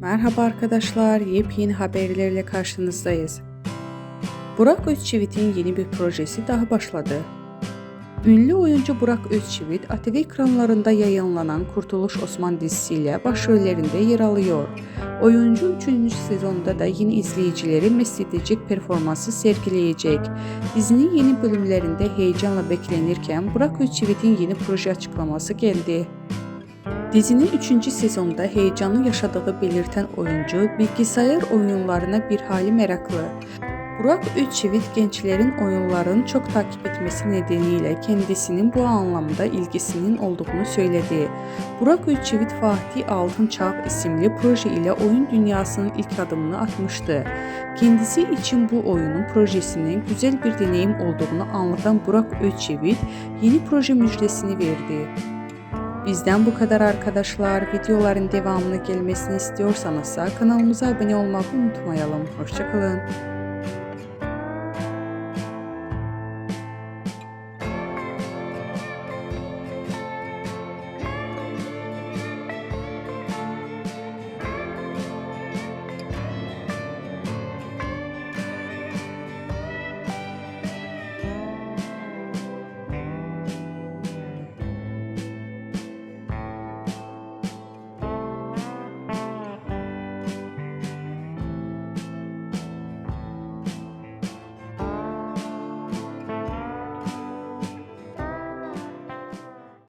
Merhaba arkadaşlar, yepyeni haberlerle karşınızdayız. Burak Özçivit'in yeni bir projesi daha başladı. Ünlü oyuncu Burak Özçivit, ATV ekranlarında yayınlanan Kurtuluş Osman dizisiyle başrollerinde yer alıyor. Oyuncu 3. sezonda da yeni izleyicileri mest edecek performansı sergileyecek. Dizinin yeni bölümlerinde heyecanla beklenirken Burak Özçivit'in yeni proje açıklaması geldi. Dizinin 3. sezonda heyecanı yaşadığı belirten oyuncu bilgisayar oyunlarına bir hali meraklı. Burak Özçivit gençlerin oyunların çok takip etmesi nedeniyle kendisinin bu anlamda ilgisinin olduğunu söyledi. Burak Özçivit Fatih Altın Çağ isimli proje ile oyun dünyasının ilk adımını atmıştı. Kendisi için bu oyunun projesinin güzel bir deneyim olduğunu anlatan Burak Özçivit yeni proje müjdesini verdi. Bizden bu kadar arkadaşlar. Videoların devamını gelmesini istiyorsanız kanalımıza abone olmayı unutmayalım. Hoşçakalın.